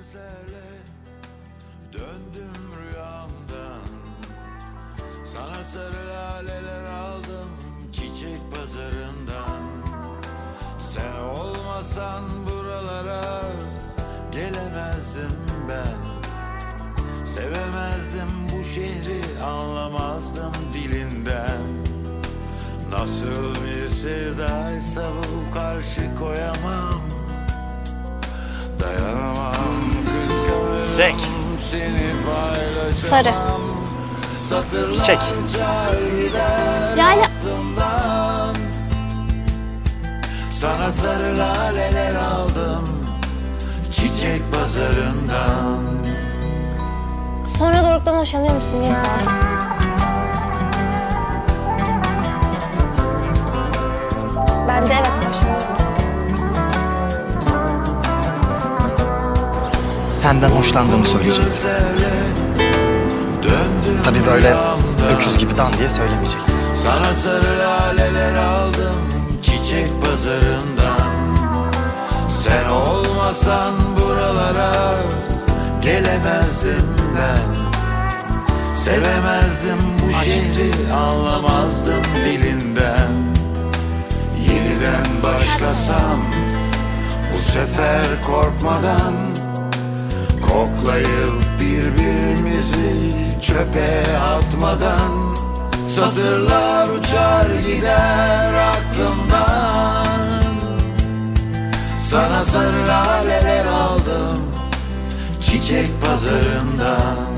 gözlerle döndüm rüyamdan. Sana sarı laleler aldım çiçek pazarından. Sen olmasan buralara gelemezdim ben. Sevemezdim bu şehri anlamazdım dilinden. Nasıl bir sevdaysa bu karşı koyamam Renk. Sarı. Çiçek. Lale. Sana sarı laleler aldım Çiçek pazarından Sonra Doruk'tan hoşlanıyor musun diye sordum. Ben de evet hoşlanıyorum. Senden hoşlandığımı söyleyecektim. Tabii böyle öküz gibi dan diye söylemeyecektim. Sana sarı laleler aldım çiçek pazarından Sen olmasan buralara gelemezdim ben Sevemezdim bu şehri anlamazdım dilinden Yeniden başlasam bu sefer korkmadan Koklayıp birbirimizi çöpe atmadan Satırlar uçar gider aklımdan. Sana sarı laleler aldım Çiçek pazarından